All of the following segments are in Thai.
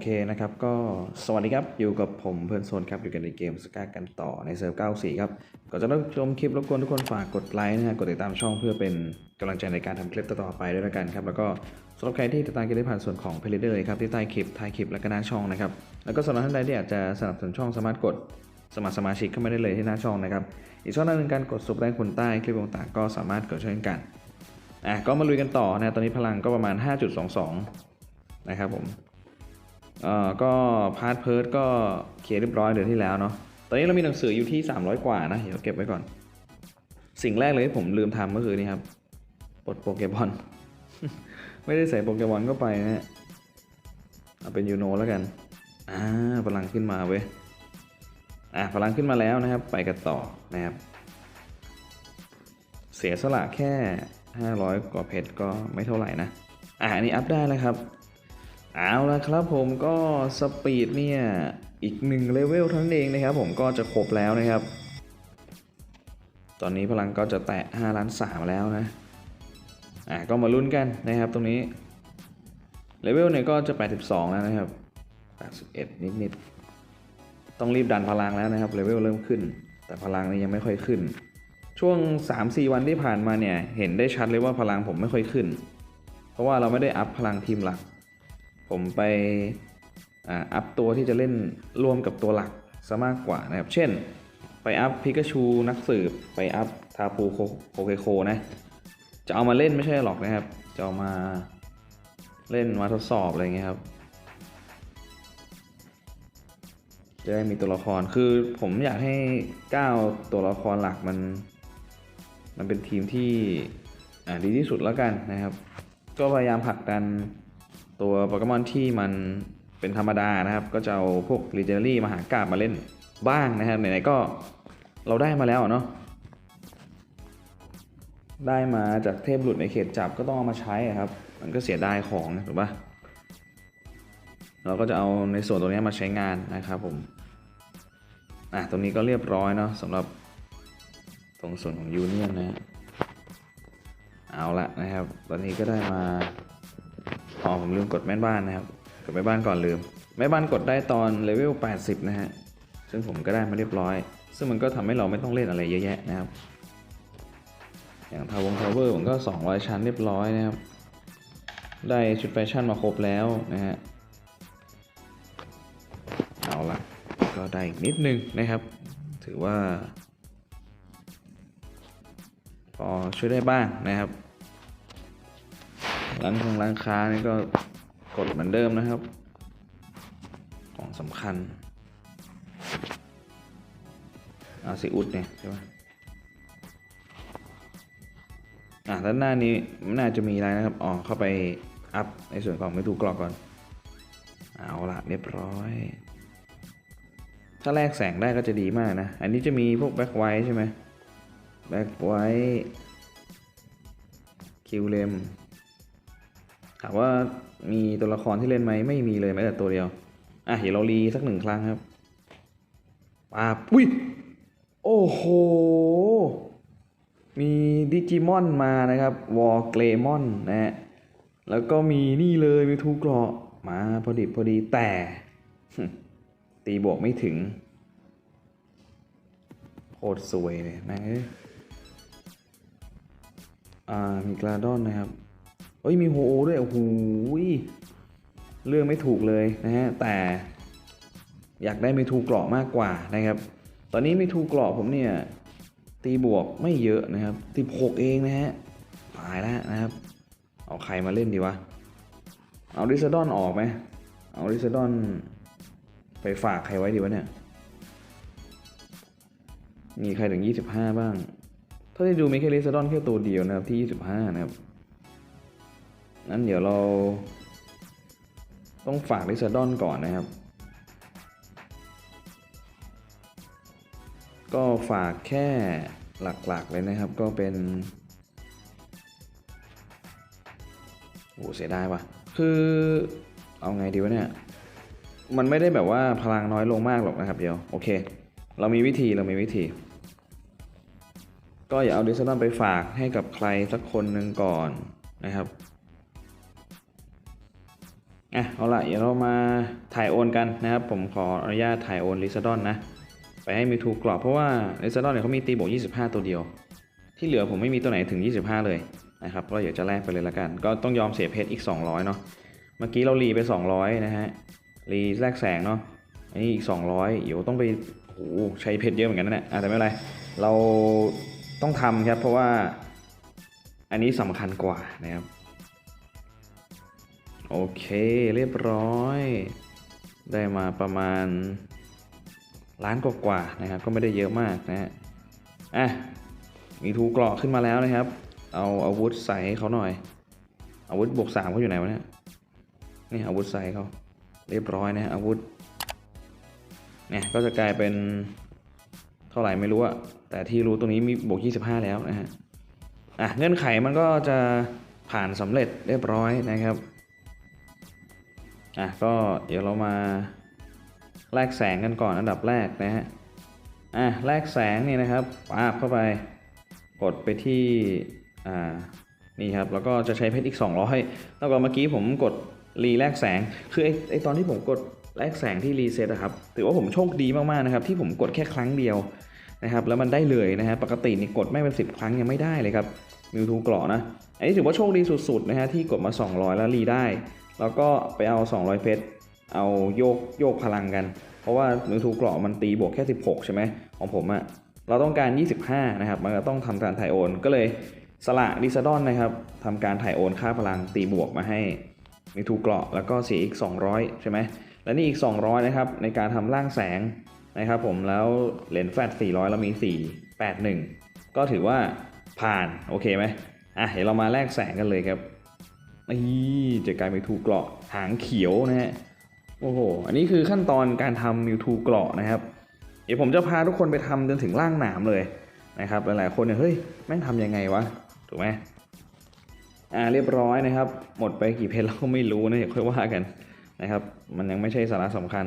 อะโอเคนะครับก็สวัสดีครับ อยู่กับผมเพื่อนโซนครับ อยู่กันในเกมสกากันต่อในเซิร์ฟ94 ครับก่อนจะรับชมคลิปรบกวนทุกคนฝากกดไลค์นะฮะกดติดตามช่องเพื่อเป็นกำลังใจในการทำคลิปต่อไปด้วยละกันครับ แล้วก็สำหรับใครที่ติดตามกันได้ผ่านส่วนของเพลเดอร์ครับที่ใต้คลิปท้ายคลิปและก็หน้าช่องนะครับแล้วก็สำหรับท่านใดที่อยากจะสนับสนุนช่องสามารถกดสมัครสมาชิกเข้ามาได้เลยที่หน้าช่องนะครับอีกช่องหนึ่งการกดซุปแรงคนใต้คลิปต่างๆก็สามารถกดช่วยกันอะก็มาลุยกันต่อนะตอนนี้พลังก็ประมาณ 5.22 นะครับผม อ่อก็พาร์ทเพิร์ดก็เคลียร์เรียบร้อยเดือนที่แล้วเนาะตอนนี้เรามีหนังสืออยู่ที่ 300 กว่านะเดี๋ยวเก็บไว้ก่อน สิ่งแรกเลยที่ผมลืมทำก็คือนี่ครับปลดโปเกมอนไม่ได้ใส่โปเกมอนเข้าไปนะฮะเอาเป็นยูโนแล้วกันอ่าพลังขึ้นมาเว้ยอะพลังขึ้นมาแล้วนะครับ ไปกันต่อนะครับ เสียสละแค่ 500 กว่าเพชรก็ไม่เท่าไหร่นะอะอันนี้อัพได้แล้วครับ เอาละครับผมก็สปีดเนี่ย อีกหนึ่งเลเวลเท่านั้นเองนะครับผมก็จะครบแล้วนะครับ ตอนนี้พลังก็จะแตะ5ล้าน3แล้วนะอะก็มาลุ้นกันนะครับตรงนี้เลเวลเนี่ยก็จะ 82 แล้วนะครับ81นิดๆต้องรีบดันพลังแล้วนะครับเลเวลเริ่มขึ้น แต่พลังนี่ยังไม่ค่อยขึ้น ช่วง 3-4 วันที่ผ่านมาเนี่ยเห็นได้ชัดเลยว่าพลังผมไม่ค่อยขึ้น เพราะว่าเราไม่ได้อัพพลังทีมหลัก ผมไปอัพตัวที่จะเล่นร่วมกับตัวหลักซะมากกว่านะครับ เช่น ไปอัพพิกาชูนักสืบ ไปอัพทาปูโคเคโคนะ จะเอามาเล่นไม่ใช่หรอกนะครับ จะเอามาเล่นมาทดสอบอะไรเงี้ยครับ จะได้มีตัวละคร คือผมอยากให้ก้าวตัวละครหลักมัน มันเป็นทีมที่ดีที่สุดแล้วกันนะครับ ก็พยายามผลักดัน ตัวโปเกมอนที่มันเป็นธรรมดานะครับ ก็จะเอาพวก Legendary มาหากาบมาเล่นบ้างนะครับไหนๆก็เราได้มาแล้วเนาะได้มาจากเทพหลุดในเขตจับก็ต้องเอามาใช้ครับ มันก็เสียดายของนะถูกปะเราก็จะเอาในส่วนตรงนี้มาใช้งานนะครับผมอะตรงนี้ก็เรียบร้อยเนาะสำหรับตรงส่วนของยูเนียนนะ เอาละนะครับ ตอนนี้ก็ได้มา อ๋อผมลืมกดแม่บ้านนะครับ กดแม่บ้านก่อนลืม แม่บ้านกดได้ตอนเลเวล 80 นะฮะ ซึ่งผมก็ได้มาเรียบร้อย ซึ่งมันก็ทำให้เราไม่ต้องเล่นอะไรเยอะแยะนะครับ อย่างทาวงทาวเวอร์ผมก็ 200 ชั้นเรียบร้อยนะครับ ได้ชุดแฟชั่นมาครบแล้วนะฮะ เอาละก็ได้อีกนิดนึงนะครับ ถือว่าพอช่วยได้บ้างนะครับ ร้านของร้านค้านี่ก็กดเหมือนเดิมนะครับ ของสำคัญอาซิอุดเนี่ยใช่ไหมอะด้านหน้านี้ไม่น่าจะมีอะไรนะครับ อ๋อ เข้าไปอัพในส่วนของไม่ถูกกรอกก่อน เอาละเรียบร้อย ถ้าแลกแสงได้ก็จะดีมากนะ อันนี้จะมีพวกแบ็คไวท์ใช่ไหมแบ็คไวท์คิวเลม ถามว่ามีตัวละครที่เล่นไหมไม่มีเลยแม้แต่ตัวเดียว อะเดี๋ยวเรารีสักหนึ่งครั้งครับป้าบอุ้ยโอ้โห มีดิจิมอนมานะครับ วอลเกรมอนนะฮะ แล้วก็มีนี่เลยมีทูเกราะมาพอดีพอดีแต่ ตีบวกไม่ถึงโคตรสวยเลยแม่งเอ้ยอ่ามีกราดอนนะครับ เอ้ยมีโฮโอด้วยโอ้โหเรื่องไม่ถูกเลยนะฮะแต่อยากได้เมทูเกราะมากกว่านะครับ ตอนนี้เมทูเกราะผมเนี่ยตีบวกไม่เยอะนะครับตีหกเองนะฮะตายแล้วนะครับ เอาใครมาเล่นดีวะ เอาดิซดอนออกไหมเอาดิซดอนไปฝากใครไว้ดีวะเนี่ย มีใครถึง 25 บ้าง ถ้าได้ดูมีแค่ลิซดอนแค่ตัวเดียวนะครับที่ 25 นะครับ งั้นเดี๋ยวเรา ต้องฝากลิซาดอนก่อนนะครับ ก็ฝากแค่หลักๆเลยนะครับ ก็เป็นโอ้เสียดายว่ะ คือเอาไงดีวะเนี่ย มันไม่ได้แบบว่าพลังน้อยลงมากหรอกนะครับเดี๋ยว โอเค เรามีวิธีเรามีวิธี ก็อย่าเอาดิสซอนไปฝากให้กับใครสักคนหนึ่งก่อนนะครับ อะเอาละเดี๋ยวเรามาถ่ายโอนกันนะครับ ผมขออนุญาตถ่ายโอนลิซาดอนนะ ไปให้มีทูกรอบเพราะว่าลิซาดอนเนี่ยเขามีตีบวก25 ตัวเดียว ที่เหลือผมไม่มีตัวไหนถึง 25 เลยนะครับก็อยากจะแลกไปเลยละกัน ก็ต้องยอมเสียเพชรอีก 200 เนาะเมื่อกี้เรารีไป 200 นะฮะรีแลกแสงเนาะอันนี้อีก 200 เดี๋ยวต้องไปโอ้ใช้เพชรเยอะเหมือนกันนะเนี่ยอะแต่ไม่เป็นไรเราต้องทำครับเพราะว่าอันนี้สำคัญกว่านะครับ โอเคเรียบร้อย ได้มาประมาณล้านกว่าๆนะครับ ก็ไม่ได้เยอะมากนะฮะอะมีทูกราะขึ้นมาแล้วนะครับ เอาอาวุธใส่ให้เขาหน่อย อาวุธบวกสามเขาอยู่ไหนวะเนี่ยนี่อาวุธใส่เขาเรียบร้อยนะฮะอาวุธเนี่ยก็จะกลายเป็นเท่าไหร่ไม่รู้อะแต่ที่รู้ตรงนี้มีบวก 25 แล้วนะฮะอะเงื่อนไขมันก็จะผ่านสำเร็จเรียบร้อยนะครับ อะก็เดี๋ยวเรามาแลกแสงกันก่อนอันดับแรกนะฮะอะแลกแสงนี่นะครับปาบเข้าไปกดไปที่อ่านี่ครับแล้วก็จะใช้เพชรอีก 200แล้วก็เมื่อกี้ผมกดรีแลกแสงคือไอไอตอนที่ผมกดแลกแสงที่รีเซ็ตอะครับถือว่าผมโชคดีมากๆนะครับที่ผมกดแค่ครั้งเดียวนะครับแล้วมันได้เลยนะฮะปกตินี่กดไม่เป็น 10 ครั้งยังไม่ได้เลยครับมิวทูเกราะนะอันนี้ถือว่าโชคดีสุดๆนะฮะที่กดมา 200 แล้วรีได้ แล้วก็ไปเอา 200 เพชร เอาโยกโยกพลังกัน เพราะว่ามือทูเกราะมันตีบวกแค่ 16 ใช่ไหมของผมอะเราต้องการ 25 นะครับ มันก็ต้องทำการถ่ายโอน ก็เลยสละดิซาดอนนะครับทำการถ่ายโอนค่าพลังตีบวกมาให้มีทูเกราะแล้วก็เสียอีก 200 ใช่ไหม และนี่อีก 200 นะครับ ในการทำร่างแสงนะครับผมแล้วเหรียญแฟต400 แล้วมี 481 ก็ถือว่าผ่าน โอเคไหมอะเดี๋ยวเรามาแลกแสงกันเลยครับ นี่จะกลายเป็นทูเกราะหางเขียวนะฮะโอ้โหอันนี้คือขั้นตอนการทำมิวทูเกราะนะครับ เดี๋ยวผมจะพาทุกคนไปทำจนถึงร่างหนามเลยนะครับหลายๆคนเนี่ยเฮ้ยแม่งทำยังไงวะถูกไหมอ่าเรียบร้อยนะครับ หมดไปกี่เพจเราก็ไม่รู้นะเดี๋ยวค่อยว่ากันนะครับมันยังไม่ใช่สาระสำคัญ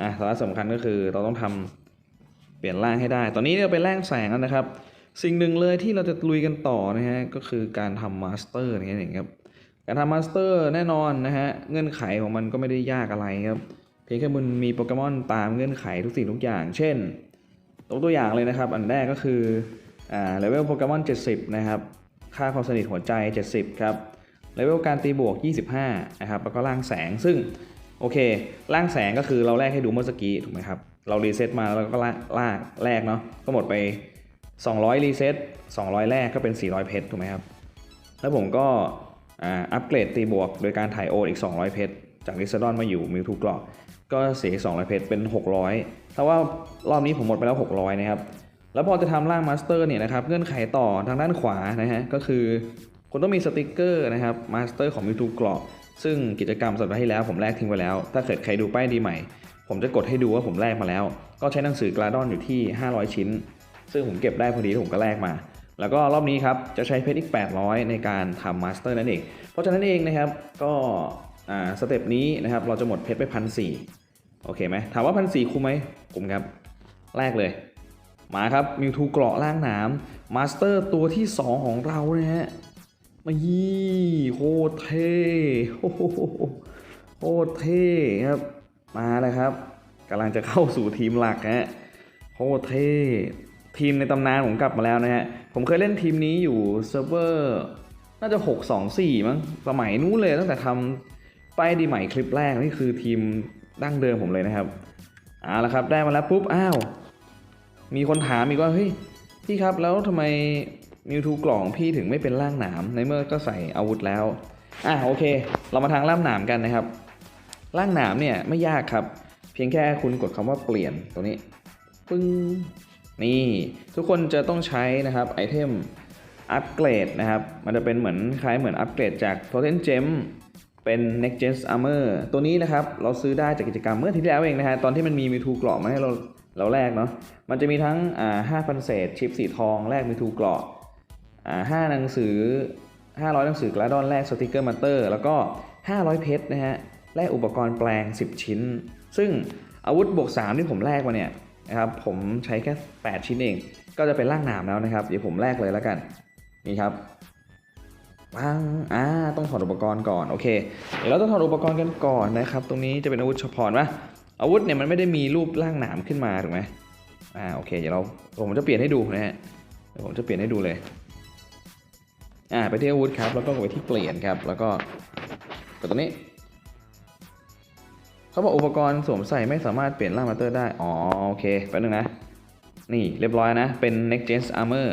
อะสาระสำคัญก็คือเราต้องทำเปลี่ยนร่างให้ได้ ตอนนี้เราไปแร่างแสงแล้วนะครับ สิ่งหนึ่งเลยที่เราจะลุยกันต่อนะฮะก็คือการทำมาสเตอร์นี่เองครับ การทำมาสเตอร์แน่นอนนะฮะเงื่อนไขของมันก็ไม่ได้ยากอะไรครับเพียงแค่มันมีโปเกมอนตามเงื่อนไขทุกสิ่งทุกอย่าง เช่นตัวตัวอย่างเลยนะครับ อันแรกก็คืออ่าเลเวลโปเกมอน 70 นะครับ ค่าความสนิทหัวใจ 70 ครับเลเวลการตีบวก 25 นะครับ แล้วก็ล่างแสงซึ่งโอเคล่างแสงก็คือเราแลกให้ดูเมื่อสกี้ถูกไหมครับ เรารีเซ็ตมาแล้วก็ลากลากแลกเนาะก็หมดไป 200 รีเซ็ต200 แรกก็เป็น 400 เพชรถูกไหมครับ แล้วผมก็ อ่าอัปเกรดตีบวก โดยการถ่ายโอนอีก 200 เพชร จากลิซาดอนมาอยู่มิวทูกรอกก็เสียอีก200 เพชรเป็น 600ถ้าว่ารอบนี้ผมหมดไปแล้ว 600 นะครับ แล้วพอจะทำร่างมาสเตอร์เนี่ยนะครับเงื่อนไขต่อทางด้านขวานะฮะก็คือคุณต้องมีสติกเกอร์นะครับมาสเตอร์ของมิวทูกรอกซึ่งกิจกรรมสัปดาห์ที่แล้วผมแลกทิ้งไปแล้ว ถ้าเกิดใครดูป้ายดีใหม่ ผมจะกดให้ดูว่าผมแลกมาแล้ว ก็ใช้หนังสือกราดอนอยู่ที่ 500 ชิ้น ซึ่งผมเก็บได้พอดีผมก็แลกมา แล้วก็รอบนี้ครับจะใช้เพชรอีก 800 ในการทำมาสเตอร์นั่นเอง เพราะฉะนั้นเองนะครับก็อ่าสเต็ปนี้นะครับเราจะหมดเพชรไปพันสี่โอเคไหมถามว่าพันสี่คุ้มไหมคุ้มครับ แรกเลยมาครับมิวทูเกราะล่างหนามมาสเตอร์ตัวที่ 2 ของเรานะฮะมายี่โคตรเท่โอ้โหโคตรเท่ครับ มาเลยครับกำลังจะเข้าสู่ทีมหลักฮะโคตรเท่ทีมในตำนานผมกลับมาแล้วนะฮะ ผมเคยเล่นทีมนี้อยู่เซิร์ฟเวอร์น่าจะ 6 2 4 มั้งสมัยนู้นเลยตั้งแต่ทำป้ายดีใหม่คลิปแรก นี่คือทีมดั้งเดิมผมเลยนะครับเอาละครับ ได้มาแล้วปุ๊บ อ้าว มีคนถามอีกว่า เฮ้ย พี่ครับแล้วทำไมมิวทูกล่องพี่ถึงไม่เป็นร่างหนาม ในเมื่อก็ใส่อาวุธแล้ว อะโอเค เรามาทางร่างหนามกันนะครับ ร่างหนามเนี่ยไม่ยากครับ เพียงแค่คุณกดคำว่าเปลี่ยนตรงนี้ ปึ้ง นี่ทุกคนจะต้องใช้นะครับไอเทมอัปเกรดนะครับ มันจะเป็นเหมือนคล้ายเหมือนอัปเกรดจาก Totem Gem เป็น Next Gen Armor ตัวนี้นะครับ เราซื้อได้จากกิจกรรมเมื่อที่แล้วเองนะฮะตอนที่มันมีมิทูเกราะมาให้เราเราแลกเนาะมันจะมีทั้งอ่าห้าพันเศษชิปสีทองแลกมิทูเกราะอ่าห้าหนังสือ 500 หนังสือกระดอนแลกสติกเกอร์มาเตอร์แล้วก็ 500 เพชรนะฮะแลกอุปกรณ์แปลง 10 ชิ้น ซึ่งอาวุธบวก3ที่ผมแลกมาเนี่ย นะครับผมใช้แค่ 8 ชิ้นเอง ก็จะเป็นร่างหนามแล้วนะครับ เดี๋ยวผมแลกเลยแล้วกัน นี่ครับปังอ่าต้องถอดอุปกรณ์ก่อน โอเค เดี๋ยวเราต้องถอดอุปกรณ์กันก่อนนะครับ ตรงนี้จะเป็นอาวุธเฉพาะนะอาวุธเนี่ยมันไม่ได้มีรูปร่างหนามขึ้นมาถูกไหมอ่าโอเค เดี๋ยวเราผมจะเปลี่ยนให้ดูนะฮะผมจะเปลี่ยนให้ดูเลยอ่าไปที่อาวุธครับ แล้วก็ไปที่เปลี่ยนครับ แล้วก็กดตรงนี้ เขาบอกอุปกรณ์สวมใส่ไม่สามารถเปลี่ยนร่างมาสเตอร์ได้ อ๋อโอเคแป๊บนึงนะ นี่เรียบร้อยนะ เป็น next gen armor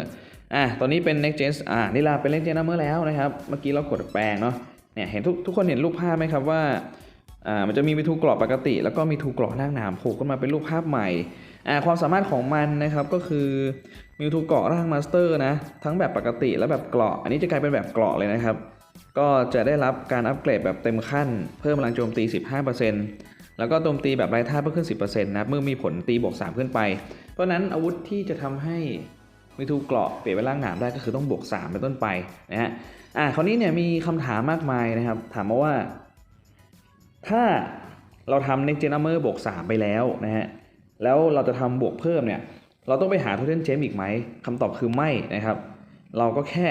อะตอนนี้เป็น next gen อ่านี่ละเป็น next gen armor แล้วนะครับ เมื่อกี้เรากดแปลงเนาะ เนี่ยเห็นทุกทุกคนเห็นรูปภาพไหมครับว่า อ่ามันจะมีมีทูกรอบปกติ แล้วก็มีทูกรอบร่างหนามโผล่ขึ้นมาเป็นรูปภาพใหม่ อ่าความสามารถของมันนะครับก็คือมีทูเกราะร่างมาสเตอร์นะ ทั้งแบบปกติและแบบเกราะ อันนี้จะกลายเป็นแบบเกราะเลยนะครับก็จะได้รับการอัปเกรดแบบเต็มขั้น เพิ่มพลังโจมตี 15% แล้วก็โจมตีแบบไร้ท่าเพิ่มขึ้น 10%นะเมื่อมีผลตีบวก 3 ขึ้นไป เพราะนั้นอาวุธที่จะทำให้มีทูเกราะเปลี่ยนเป็นร่างหนามได้ก็คือต้องบวก 3 เป็นต้นไปนะฮะอ่าคราวนี้เนี่ยมีคำถามมากมายนะครับ ถามมาว่า ถ้าเราทำ Next Gen Armor บวก 3 ไปแล้วนะฮะแล้วเราจะทำบวกเพิ่มเนี่ย เราต้องไปหา Total Gem อีกไหมคำตอบคือไม่นะครับ เราก็แค่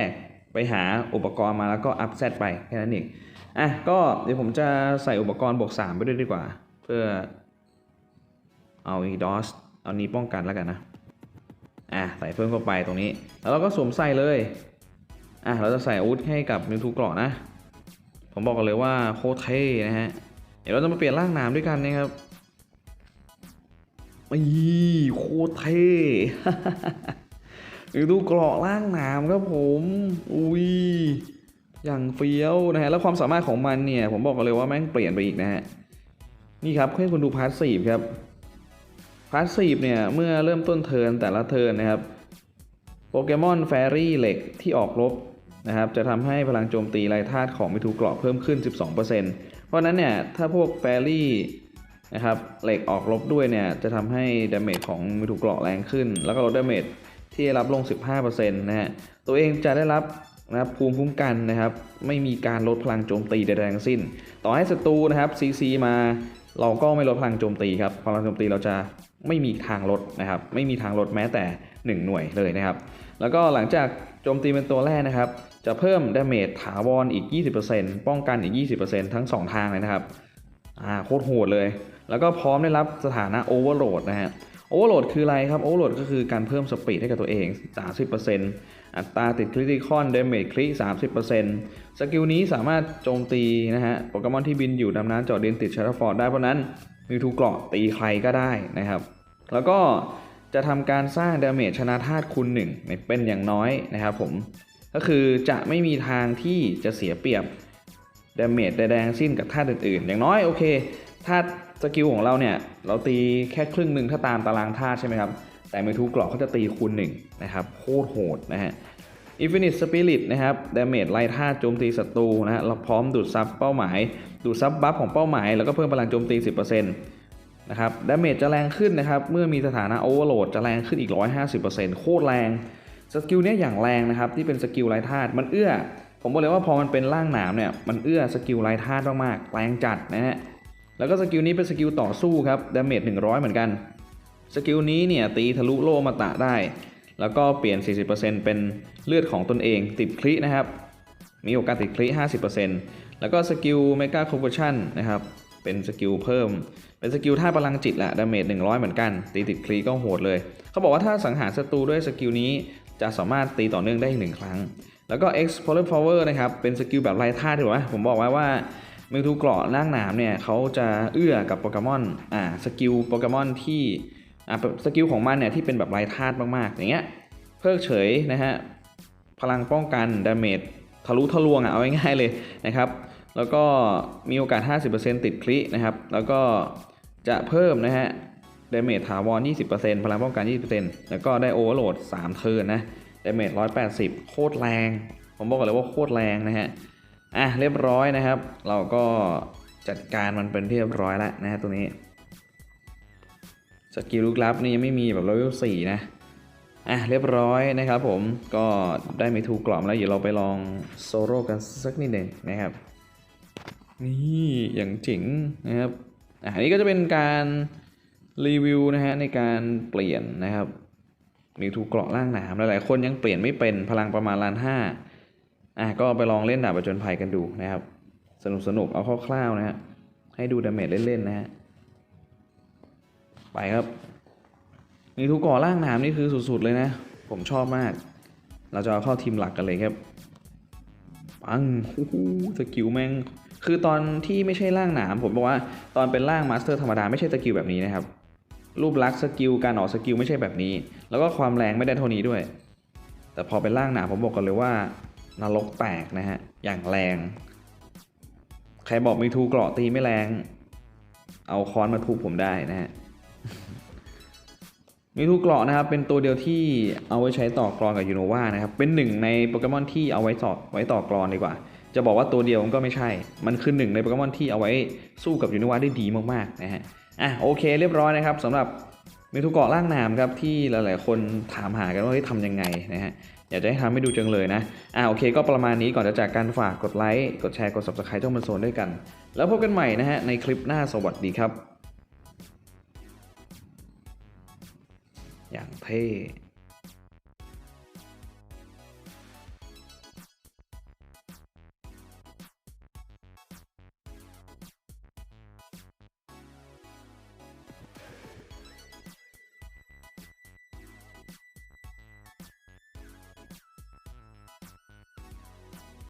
ไปหาอุปกรณ์มาแล้วก็อัพเซตไปแค่นั้นเองอะก็เดี๋ยวผมจะใส่อุปกรณ์บวก 3 ไปด้วยดีกว่า พื่อเอาอีดอสเอานี้ป้องกันแล้วกันนะ อะ ใส่เพิ่มเข้าไปตรงนี้ แล้วเราก็สวมใส่เลย อะ เราจะใส่อาวุธให้กับมิวทูเกราะนะ ผมบอกกันเลยว่าโคตรเท่นะฮะ เดี๋ยวเราจะมาเปลี่ยนร่างนามด้วยกันนะครับอีโคตรเท่มิวทูเกราะร่างนามครับผม อุ้ย อย่างเฟี้ยวนะฮะ แล้วความสามารถของมันเนี่ย ผมบอกกันเลยว่าแม่งเปลี่ยนไปอีกนะฮะ นี่ครับให้คุณดูพาร์ทสีครับพาร์ทสีเนี่ยเมื่อเริ่มต้นเทิร์นแต่ละเทิร์นนะครับโปเกมอนแฟรี่เหล็กที่ออกรบนะครับจะทำให้พลังโจมตีไร้ธาตุของมิทูเกราะเพิ่มขึ้น 12%เพราะนั้นเนี่ยถ้าพวกแฟรี่นะครับเหล็กออกรบด้วยเนี่ยจะทำให้ดาเมจของมิทูเกราะแรงขึ้น แล้วก็ลดดาเมจที่รับลง 15%นะฮะตัวเองจะได้รับนะครับภูมิคุ้มกันนะครับ ไม่มีการลดพลังโจมตีใดๆทั้งสิ้น ต่อให้ศัตรูนะครับซีซีมา เราก็ไม่ลดพลังโจมตีครับพลังโจมตีเราจะไม่มีทางลดนะครับ ไม่มีทางลดแม้แต่ 1 หน่วยเลยนะครับ แล้วก็หลังจากโจมตีเป็นตัวแรกนะครับ จะเพิ่มดาเมจถาวรอีก 20%ป้องกันอีก 20%ทั้ง 2 ทางเลยนะครับอ่าโคตรโหดเลย แล้วก็พร้อมได้รับสถานะโอเวอร์โหลดนะฮะโอเวอร์โหลดคืออะไรครับโอเวอร์โหลดก็คือการเพิ่มสปีดให้กับตัวเอง 30% อัตราติดคริติคอนเดเมจคริ30%สกิลนี้สามารถโจมตีนะฮะโปเกมอนที่บินอยู่ดำน้ำเจาะดินติดชาร์ฟอร์ดได้เพราะนั้นมีทูเกราะตีใครก็ได้นะครับ แล้วก็จะทำการสร้างดาเมจชนะธาตุคูณ1เป็นอย่างน้อยนะครับผม ก็คือจะไม่มีทางที่จะเสียเปรียบดาเมจใดๆทั้งสิ้นกับธาตุอื่นๆ อย่างน้อยโอเคธาตุสกิลของเราเนี่ย เราตีแค่ครึ่งหนึ่งถ้าตามตารางธาตุใช่ไหมครับ แต่เมทูกราะเขาจะตีคูณ1นะครับโคตรโหดนะฮะ Infinite Spirit นะครับดาเมจไล่ธาตุโจมตีศัตรูนะฮะเราพร้อมดูดซับเป้าหมาย ดูดซับบัฟของเป้าหมาย แล้วก็เพิ่มพลังโจมตี 10%นะครับดาเมจจะแรงขึ้นนะครับ เมื่อมีสถานะโอเวอร์โหลดจะแรงขึ้นอีก 150%โคตรแรง สกิลเนี้ยอย่างแรงนะครับ ที่เป็นสกิลไร้ธาตุมันเอื้อ ผมบอกเลยว่าพอมันเป็นร่างหนามเนี่ย มันเอื้อสกิลไร้ธาตุมากๆแรงจัดนะฮะ แล้วก็สกิลนี้เป็นสกิลต่อสู้ครับดาเมจ100 เหมือนกัน สกิลนี้เนี่ยตีทะลุโลมาตะได้ แล้วก็เปลี่ยน 40%เป็นเลือดของตนเองติดคลินะครับ มีโอกาสติดคลิ50%แล้วก็สกิลเมกาคอร์ชั่นนะครับ เป็นสกิลเพิ่ม เป็นสกิลท่าพลังจิตแหละดาเมจ100 เหมือนกัน ตีติดคลีก็โหดเลย เขาบอกว่าถ้าสังหารศัตรูด้วยสกิลนี้จะสามารถตีต่อเนื่องได้อีกหนึ่งครั้ง แล้วก็ Explorer Power นะครับ เป็นสกิลแบบไร้ท่าถูกไหมผมบอกไว้ว่ามิวทูเกราะร่างหนามเนี่ยเขาจะเอื้อกับโปเกมอน อ่า สกิลโปเกมอนที่ สกิลของมันเนี่ยที่เป็นแบบไร้ธาตุมากๆ อย่างเงี้ยเพิกเฉยนะฮะพลังป้องกันดาเมจทะลุทะลวงอะเอาง่ายๆเลยนะครับ แล้วก็มีโอกาส 50%ติดคลินะครับ แล้วก็จะเพิ่มนะฮะดาเมจถาวร 20%พลังป้องกัน 20%แล้วก็ได้โอเวอร์โหลด 3 เทิร์นนะดาเมจ180 โคตรแรง ผมบอกกันเลยว่าโคตรแรงนะฮะอะเรียบร้อยนะครับ เราก็จัดการมันเป็นที่เรียบร้อยแล้วนะฮะตัวนี้ สกิลลูกลับนี่ยังไม่มีแบบเลเวลสี่นะอะเรียบร้อยนะครับผมก็ได้มีทูกล่อมแล้วเดี๋ยวเราไปลองโซโล่กันสักนิดหนึ่งนะครับ นี่อย่างเจ๋งนะครับอะอันนี้ก็จะเป็นการรีวิวนะฮะในการเปลี่ยนนะครับมีทูเกราะล่างหนามหลายๆคนยังเปลี่ยนไม่เป็นพลังประมาณล้านห้าอะก็ไปลองเล่นดาบประจนภัยกันดูนะครับ สนุกสนุกเอาคร่าวๆนะฮะให้ดูดาเมจเล่นๆนะฮะ ไปครับมีทุกก่อล่างน้ำนี่คือสุดๆเลยนะ ผมชอบมาก เราจะเอาเข้าทีมหลักกันเลยครับปังสกิลแม่ง คือตอนที่ไม่ใช่ร่างหนามผมบอกว่าตอนเป็นร่างมาสเตอร์ธรรมดาไม่ใช่สกิลแบบนี้นะครับ รูปลักษณ์สกิลการออกสกิลไม่ใช่แบบนี้ แล้วก็ความแรงไม่ได้เท่านี้ด้วย แต่พอเป็นร่างหนามผมบอกกันเลยว่านรกแตกนะฮะ อย่างแรง ใครบอกมีทูเกราะตีไม่แรง เอาค้อนมาทุบผมได้นะฮะ มีทูเกราะนะครับ เป็นตัวเดียวที่เอาไว้ใช้ต่อกรอนกับยูโนวานะครับ เป็นหนึ่งในโปเกมอนที่เอาไว้ต่อไว้ต่อกรอนดีกว่า จะบอกว่าตัวเดียวมันก็ไม่ใช่ มันคือหนึ่งในโปเกมอนที่เอาไว้สู้กับยูโนวาได้ดีมากๆนะฮะ อะโอเคเรียบร้อยนะครับสำหรับมีทูเกราะล่างน้ำครับที่หลายๆ คนถามหากันว่าเฮ้ยทำยังไงนะฮะอยากจะให้ทำให้ดูจังเลยนะ อ่าโอเคก็ประมาณนี้ก่อนจะจากการฝากกดไลค์กดแชร์กด subscribe ช่องมันโซนด้วยกัน แล้วพบกันใหม่นะฮะในคลิปหน้าสวัสดีครับ 配